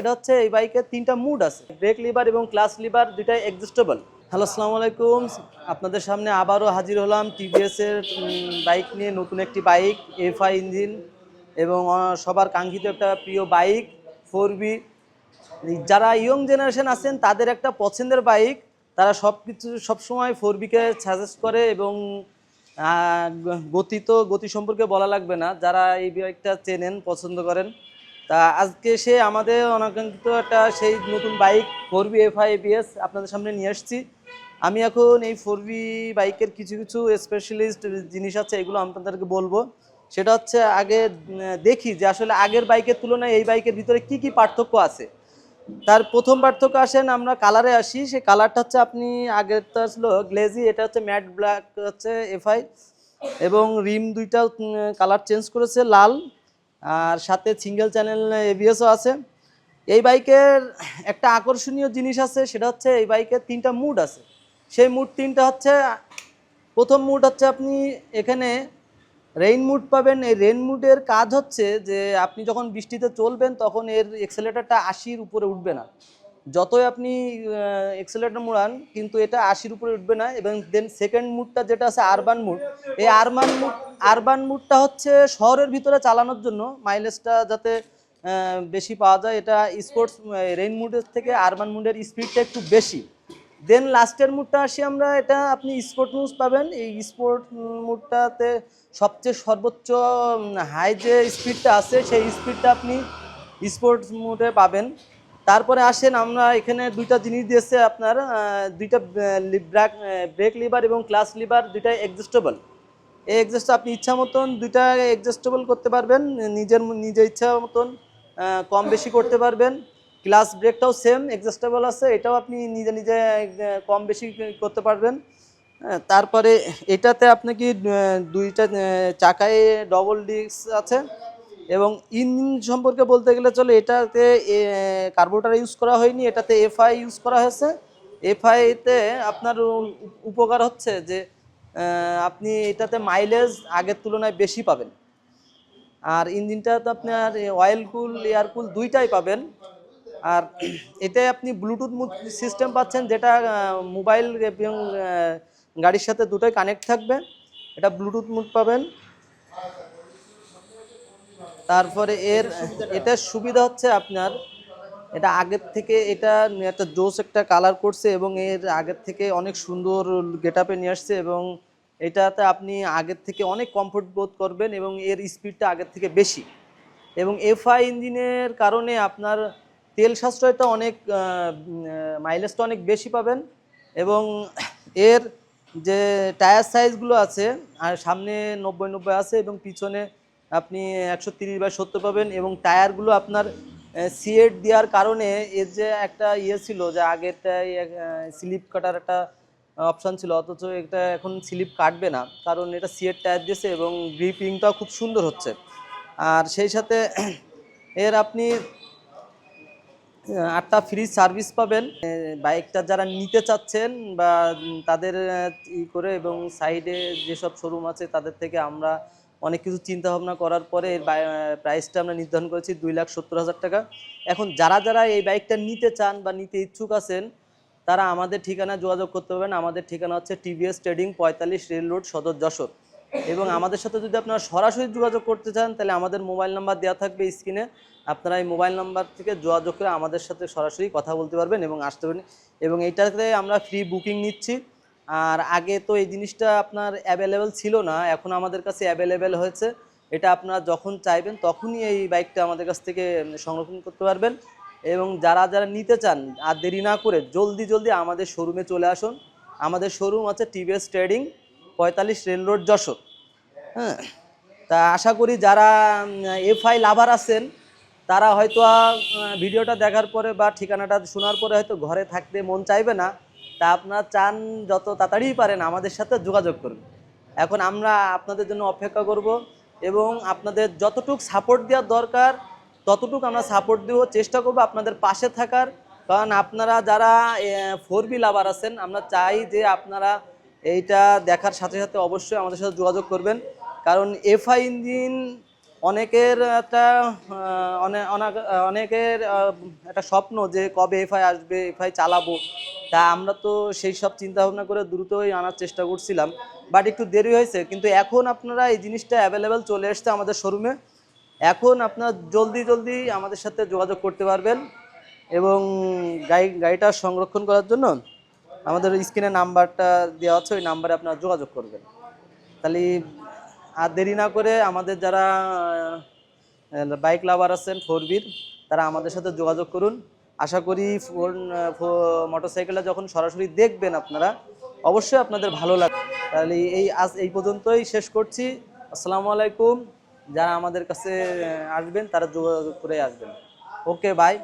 সেটা হচ্ছে এই বাইকের তিনটা মুড আছে। ব্রেক লিভার এবং ক্লাস লিভার দুটাই এক্সিস্টেবল হ্যালো আসসালামু আলাইকুম। আপনাদের সামনে আবারও হাজির হলাম টিভিএস এর বাইক নিয়ে নতুন একটি বাইক এফআই ইঞ্জিন এবং সবার কাঙ্ক্ষিত একটা প্রিয় বাইক ফোর বি যারা ইয়ং জেনারেশন আছেন, তাদের একটা পছন্দের বাইক তারা সব কিছু সবসময় ফোর বিকে সাজেস্ট করে এবং গতি তো গতি সম্পর্কে বলা লাগবে না। যারা এই বাইকটা চেনেন, পছন্দ করেন তা আজকে সে আমাদের অনাকাঙ্ক্ষিত একটা সেই নতুন bike four V F I ABS আপনাদের সামনে নিয়ে আসছি। আমি এখন এই ফোর বি বাইকের কিছু কিছু স্পেশালিস্ট জিনিস আছে, এগুলো আপনাদেরকে বলব। সেটা হচ্ছে আগে দেখি যে আসলে আগের বাইকের তুলনায় এই বাইকের ভিতরে কি কি পার্থক্য আছে। তার প্রথম পার্থক্য আসেন, আমরা কালারে আসি। সে কালারটা হচ্ছে আপনি আগেরটা আসলো গ্লেজি এটা হচ্ছে ম্যাট ব্ল্যাক হচ্ছে এফআই এবং রিম দুইটা কালার চেঞ্জ করেছে, লাল। আর সাথে সিঙ্গেল চ্যানেল এবিএসও আছে। এই বাইকের একটা আকর্ষণীয় জিনিস আছে, সেটা হচ্ছে এই বাইকের তিনটা মুড আছে। সেই মুড তিনটা হচ্ছে, প্রথম মুড হচ্ছে আপনি এখানে রেইন মুড পাবেন। এই রেইন মুডের কাজ হচ্ছে যে আপনি যখন বৃষ্টিতে চলবেন, তখন এর এক্সেলেটারটা আশির উপরে উঠবে না। যতই আপনি এক্সেলেটার মোড়ান, কিন্তু এটা আশির উপরে উঠবে না এবং দেন সেকেন্ড মুডটা যেটা আছে আরবান মুড, এই আরবান মুড আরবান মুডটা হচ্ছে শহরের ভিতরে চালানোর জন্য মাইলেজটা যাতে বেশি পাওয়া যায়, এটা স্পোর্টস রেইন মুডের থেকে আরবান মুডের স্পিডটা একটু বেশি। দেন লাস্টের মুডটা আসি আমরা, এটা আপনি স্পোর্ট মুড পাবেন, এই স্পোর্ট মুডটাতে সবচেয়ে সর্বোচ্চ হাই যে স্পিডটা আছে, সেই স্পিডটা আপনি স্পোর্টস মুডে পাবেন। তারপরে আসেন, আমরা এখানে দুইটা জিনিস দিয়েছে আপনার দুইটা ব্রেক ব্রেক লিভার এবং ক্লাস লিভার দুইটা এক্সিস্টেবল এই এক্সিস্ট আপনি ইচ্ছা মতন দুইটা এক্সিস্টেবল করতে পারবেন, নিজের নিজের ইচ্ছা মতন কম বেশি করতে পারবেন। ক্লাস ব্রেকটাও সেম এক্সিস্টেবল আছে, এটাও আপনি নিজে নিজে কম বেশি করতে পারবেন। তারপরে এটাতে আপনি কি দুইটা চাকায় ডবল ডিস্ক আছে। এবং ইঞ্জিন সম্পর্কে বলতে গেলে চলে এটাতে কার্বোটার ইউজ করা হয়নি, এটাতে এফআই ইউজ করা হয়েছে। এফআইতে আপনার উপকার হচ্ছে যে আপনি এটাতে মাইলেজ আগের তুলনায় বেশি পাবেন। আর ইঞ্জিনটা তো আপনার অয়েল কুল এয়ার কুল দুইটাই পাবেন। আর এতে আপনি ব্লুটুথ সিস্টেম পাচ্ছেন যেটা মোবাইল এবং গাড়ির সাথে দুটোই কানেক্ট থাকবে। এটা ব্লুটুথ মুড পাবেন। তারপরে এর এটার সুবিধা হচ্ছে আপনার, এটা আগের থেকে এটা একটা জোস একটা কালার করছে এবং এর আগের থেকে অনেক সুন্দর গেট আপে নিয়ে আসছে এবং এটাতে আপনি আগের থেকে অনেক কমফোর্ট বোধ করবেন এবং এর স্পিডটা আগের থেকে বেশি। এবং এফআই ইঞ্জিনের কারণে আপনার তেল সাশ্রয়টা অনেক মাইলেজটা অনেক বেশি পাবেন এবং এর যে টায়ার সাইজগুলো আছে, আর সামনে নব্বই নব্বই আছে এবং পিছনে আপনি একশো তিরিশ বাই সত্তর পাবেন এবং টায়ারগুলো আপনার সিএড দেওয়ার কারণে এর যে একটা ইয়ে ছিল যে আগেরটাই স্লিপ কাটার একটা অপশান ছিল, অথচ এটা এখন স্লিপ কাটবে না। কারণ এটা সিএড টায়ার দিয়েছে এবং গ্রিপিংটাও খুব সুন্দর হচ্ছে। আর সেই সাথে এর আপনি আটটা ফ্রি সার্ভিস পাবেন। বাইকটা যারা নিতে চাচ্ছেন বা তাদের ই করে এবং সাইডে যেসব শোরুম আছে তাদের থেকে আমরা অনেক কিছু চিন্তা ভাবনা করার পরে এর প্রাইসটা আমরা নির্ধারণ করেছি দুই লাখ সত্তর হাজার টাকা। এখন যারা যারা এই বাইকটা নিতে চান বা নিতে ইচ্ছুক আছেন, তারা আমাদের ঠিকানা যোগাযোগ করতে পারবেন। আমাদের ঠিকানা হচ্ছে টিভিএস ট্রেডিং পঁয়তাল্লিশ রেল রোড, সদর যশোর। এবং আমাদের সাথে যদি আপনারা সরাসরি যোগাযোগ করতে চান, তাহলে আমাদের মোবাইল নাম্বার দেওয়া থাকবে স্ক্রিনে। আপনারা এই মোবাইল নাম্বার থেকে যোগাযোগ করে আমাদের সাথে সরাসরি কথা বলতে পারবেন এবং আসতে পারেন এবং এইটাতে আমরা ফ্রি বুকিং নিচ্ছি। আর আগে তো এই জিনিসটা আপনার অ্যাভেলেবেল ছিল না, এখন আমাদের কাছে অ্যাভেলেবেল হয়েছে। এটা আপনারা যখন চাইবেন তখনই এই বাইকটা আমাদের কাছ থেকে সংরক্ষণ করতে পারবেন। এবং যারা যারা নিতে চান, আর দেরি না করে জলদি জলদি আমাদের শোরুমে চলে আসুন। আমাদের শোরুম আছে টিভিএস ট্রেডিং পঁয়তাল্লিশ রেল রোড যশোর। হ্যাঁ তা আশা করি যারা এফআই লাভার আছেন, তারা হয়তো ভিডিওটা দেখার পরে বা ঠিকানাটা শোনার পরে হয়তো ঘরে থাকতে মন চাইবে না। তা আপনারা চান যত তাড়াতাড়ি পারেন আমাদের সাথে যোগাযোগ করুন। এখন আমরা আপনাদের জন্য অপেক্ষা করব এবং আপনাদের যতটুক সাপোর্ট দেওয়ার দরকার, ততটুকু আমরা সাপোর্ট দেবো। চেষ্টা করব আপনাদের পাশে থাকার। কারণ আপনারা যারা ফোর বি লাভার আছেন, আমরা চাই যে আপনারা এইটা দেখার সাথে সাথে অবশ্যই আমাদের সাথে যোগাযোগ করবেন। কারণ এফআই ইঞ্জিন অনেকের একটা অনেকের একটা স্বপ্ন যে কবে এফআই আসবে এফআই চালাবো। তা আমরা তো সেই সব চিন্তা ভাবনা করে দ্রুতই আনার চেষ্টা করছিলাম বাট একটু দেরি হয়েছে। কিন্তু এখন আপনারা এই জিনিসটা অ্যাভেলেবেল চলে এসছে আমাদের শোরুমে এখন আপনার জলদি জলদি আমাদের সাথে যোগাযোগ করতে পারবেন এবং গাড়ি গাড়িটা সংরক্ষণ করার জন্য আমাদের স্ক্রিনে নাম্বারটা দেওয়া আছে, ওই নাম্বারে আপনারা যোগাযোগ করবেন। তাহলে আর দেরি না করে আমাদের যারা বাইক লাভার আছেন ফোর তারা আমাদের সাথে যোগাযোগ করুন। আশা করি ফোন মোটরসাইকেলটা যখন সরাসরি দেখবেন আপনারা, অবশ্যই আপনাদের ভালো লাগবে। তাহলে এই আজ এই পর্যন্তই শেষ করছি। আসসালামু আলাইকুম। যারা আমাদের কাছে আসবেন, তারা যোগাযোগ করে আসবেন। Okay bye